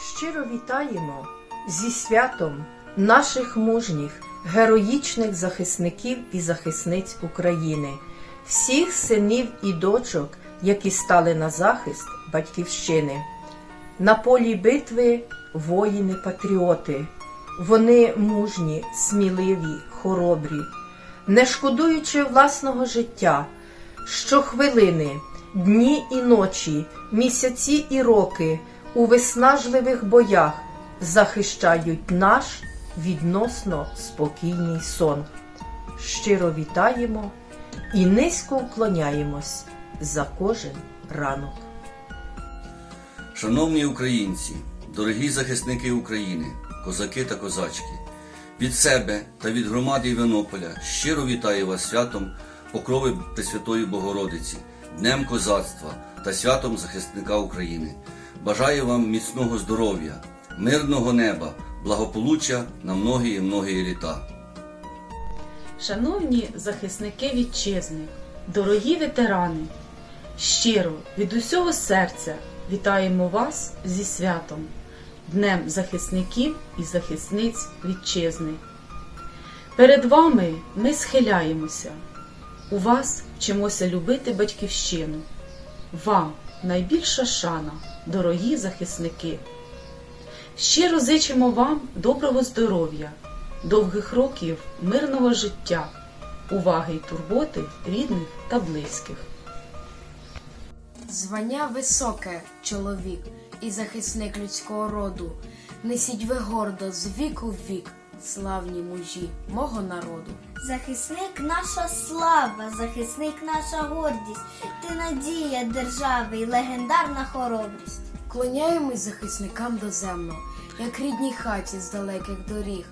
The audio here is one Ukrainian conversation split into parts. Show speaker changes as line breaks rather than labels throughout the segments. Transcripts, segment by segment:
Щиро вітаємо зі святом наших мужніх, героїчних захисників і захисниць України, всіх синів і дочок, які стали на захист батьківщини. На полі битви воїни-патріоти. Вони мужні, сміливі, хоробрі, не шкодуючи власного життя, щохвилини, дні і ночі, місяці і роки у виснажливих боях захищають наш відносно спокійний сон. Щиро вітаємо і низько вклоняємось за кожен ранок.
Шановні українці, дорогі захисники України, козаки та козачки, від себе та від громади Іванополя щиро вітаю вас святом Покрови Пресвятої Богородиці, Днем Козацтва та святом захисника України. Бажаю вам міцного здоров'я, мирного неба, благополуччя на многії многії літа.
Шановні захисники вітчизни, дорогі ветерани, щиро від усього серця вітаємо вас зі святом, Днем захисників і захисниць вітчизни. Перед вами ми схиляємося. У вас вчимося любити батьківщину. Вам найбільша шана, дорогі захисники. Щиро зичимо вам доброго здоров'я, довгих років мирного життя, уваги й турботи рідних та близьких.
Звання високе, чоловік і захисник людського роду. Несіть ви гордо з віку в вік, славні мужі мого народу.
Захисник наша слава, захисник наша гордість, ти надія держави і легендарна хоробрість.
Клоняємось захисникам доземно, як рідній хаті з далеких доріг,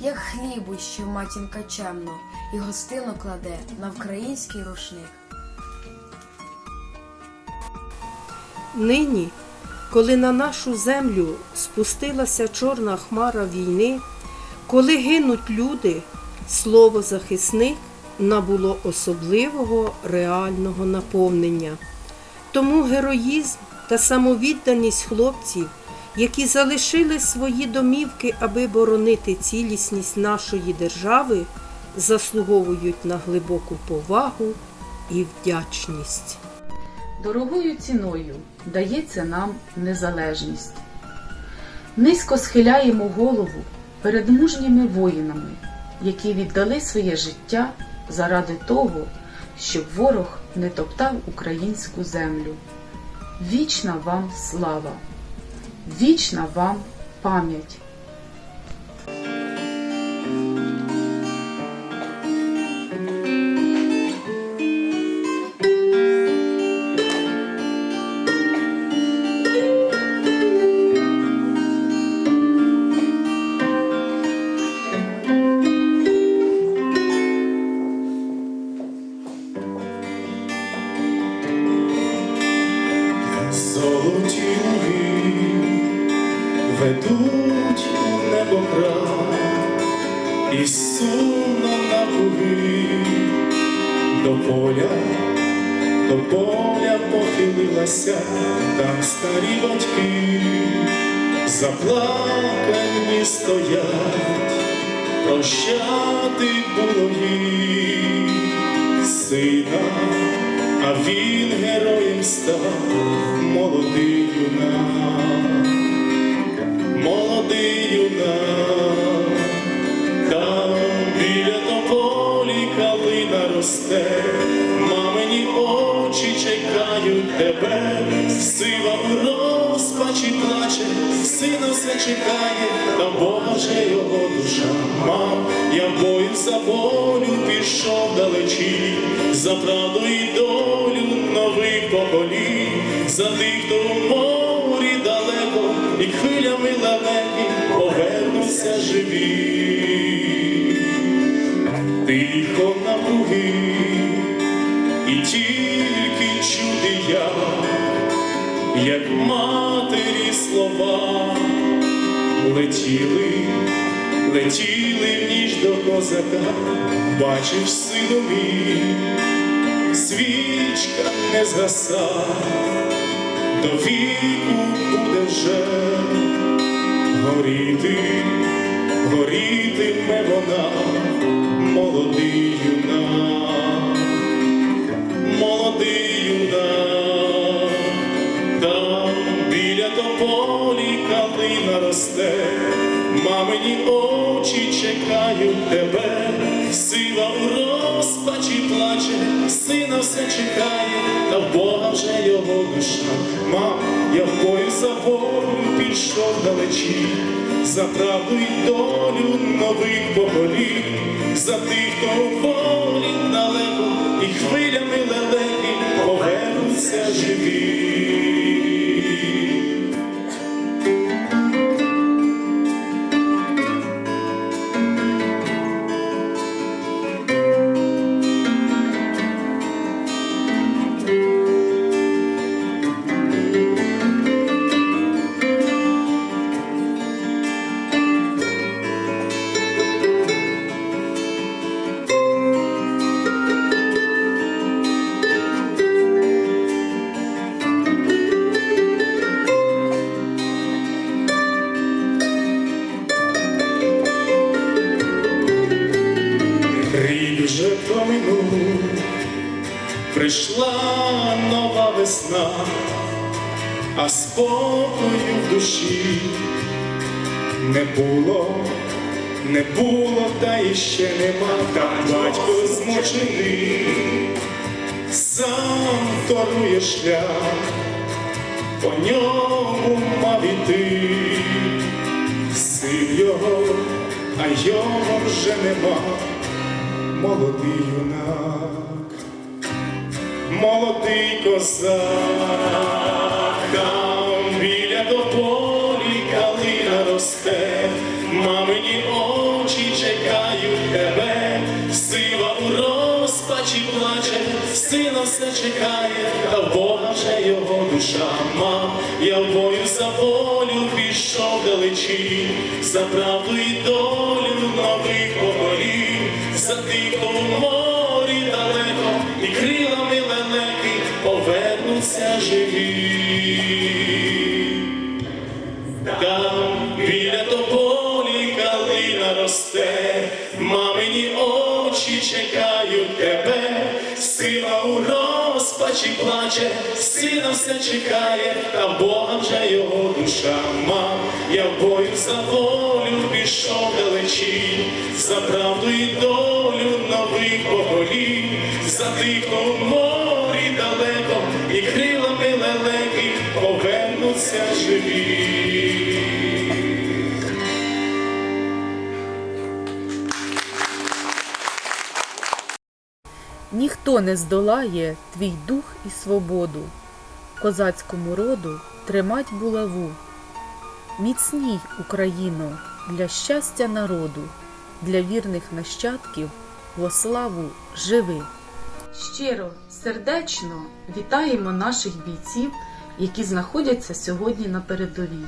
як хлібу, що матінка чемно, і гостину кладе на український рушник.
Нині, коли на нашу землю спустилася чорна хмара війни, коли гинуть люди, слово захисник набуло особливого реального наповнення. Тому героїзм та самовідданість хлопців, які залишили свої домівки, аби боронити цілісність нашої держави, заслуговують на глибоку повагу і вдячність.
Дорогою ціною дається нам незалежність. Низько схиляємо голову перед мужніми воїнами, які віддали своє життя заради того, щоб ворог не топтав українську землю. Вічна вам слава, вічна вам пам'ять.
Сумно напуги до поля, до поля похилилася, там старі батьки. Заплакані стоять, прощати було їм сина, а він героєм став молодий юнак, молодий юнак, калина росте, мамині очі чекають тебе, сива в розпачі плаче, сина все чекає, та Боже його душа, мам, я бою за волю пішов далечі, за правду і долю нових поколінь, за тих, хто в морі далеко, і хвилями лелеки повернуться живі. Тихо напруги, і тільки чути я, як матері слова летіли, летіли в ніч до козака, бачиш, сину мій, свічка не згаса, до віку буде вже горіти, горітиме вона, молодий юнак, молодий юнак, там біля тополі калина росте, мамині очі чекають тебе, сила у розпачі плаче, сина все чекає, та в Бога вже його душа. Мам, я в бою за волю пішов далечі, за правду й долю нових поколінь, за тих, хто волі далеко, і хвилями лелеки повернуться живі. Прийшла нова весна, а спокою в душі не було, не було, та і ще нема, там батько змучений, сам торує шлях, по ньому мав іти, син його, а його вже нема. Молодий юнак, молодий козак, там біля тополі калина росте, мамині очі чекають тебе, сила у розпачі плаче, сина все чекає, та Бога вже його душа. Мам, я в бою за волю пішов далечі, за правду і долю нових поколінь, за тих, хто сина все чекає, та Бога вже його душа мам. Я в бою за волю пішов далечі, за правду і долю нових поколінь, за тих, хто в морі далеко, і крилами лелеки повернуться живі.
Ніхто не здолає твій дух і свободу, козацькому роду тримать булаву. Міцній, Україно, для щастя народу, для вірних нащадків во славу живи. Щиро, сердечно вітаємо наших бійців, які знаходяться сьогодні на передовій.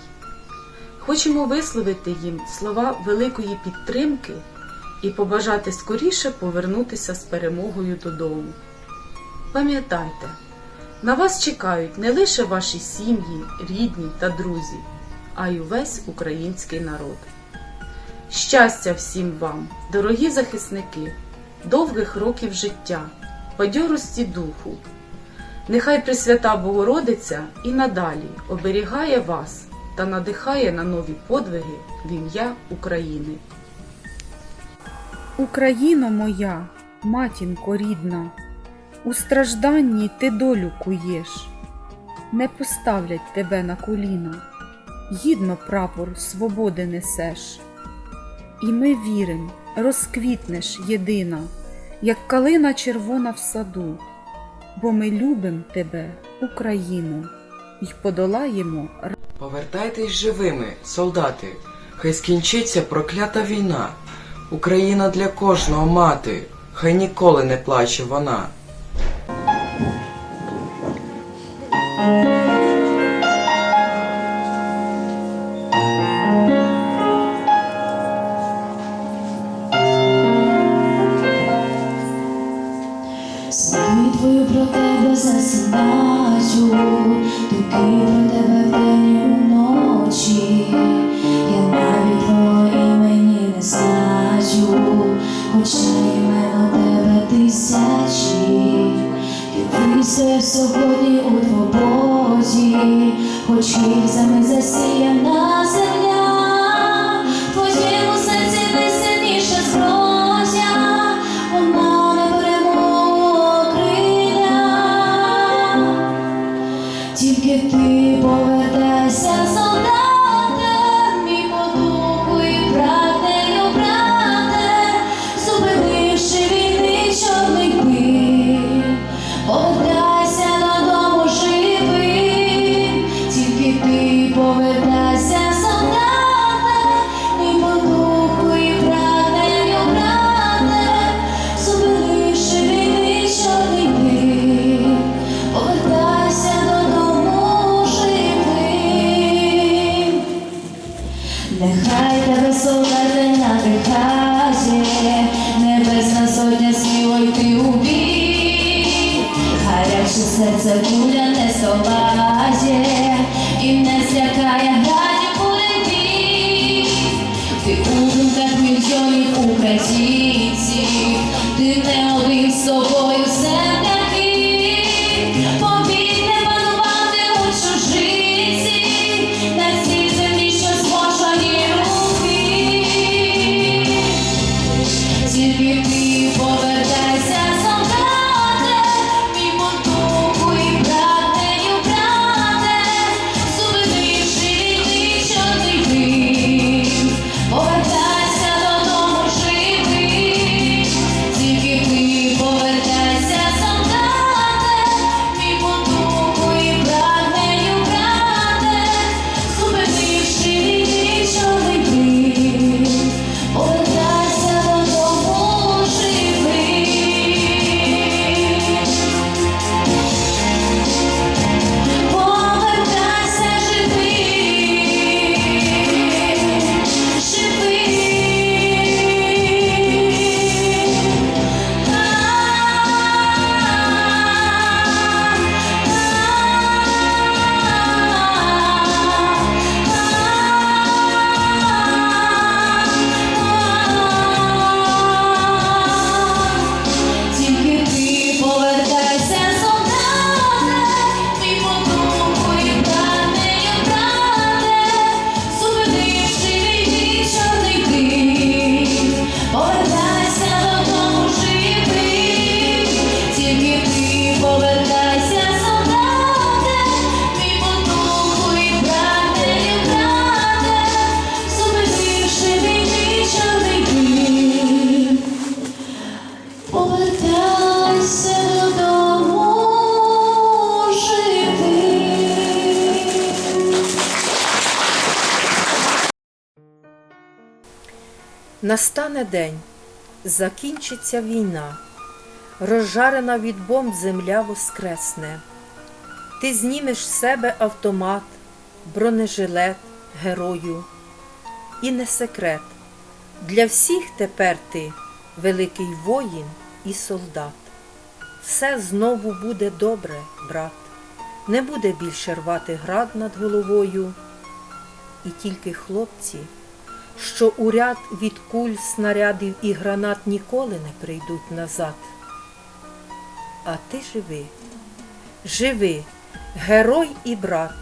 Хочемо висловити їм слова великої підтримки і побажати скоріше повернутися з перемогою додому. Пам'ятайте, на вас чекають не лише ваші сім'ї, рідні та друзі, а й увесь український народ. Щастя всім вам, дорогі захисники, довгих років життя, бадьорості духу. Нехай Пресвята Богородиця і надалі оберігає вас та надихає на нові подвиги в ім'я України. Україно моя, матінко рідна, у стражданні ти долю куєш, не поставлять тебе на коліна, гідно прапор свободи несеш. І ми вірим, розквітнеш єдина, як калина червона в саду, бо ми любим тебе, Україну, й подолаємо
Повертайтесь живими, солдати, хай скінчиться проклята війна. Україна для кожного мати, хай ніколи не плаче вона.
Знаю твою про тебе засинаю, плачу, про тебе вдень і вночі. Я навіть твого імені не значу, хоча імена тебе тисячі. Ти вистояв сьогодні у хоч хільцями засіяна земля, твоєму серці найсильніша зброя, вона не перемога криля. Тільки ти повертайся, гаряче серце куля
Настане день, закінчиться війна, розжарена від бомб земля воскресне. Ти знімеш з себе автомат, бронежилет, герою. І не секрет. Для всіх тепер ти великий воїн і солдат. Все знову буде добре, брат. Не буде більше рвати град над головою. І тільки хлопці, що у ряд від куль, снарядів і гранат ніколи не прийдуть назад. А ти живи, живи, герой і брат,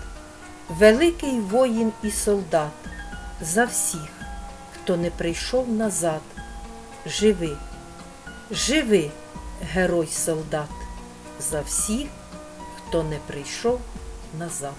великий воїн і солдат, за всіх, хто не прийшов назад. Живи, живи, герой солдат, за всіх, хто не прийшов назад.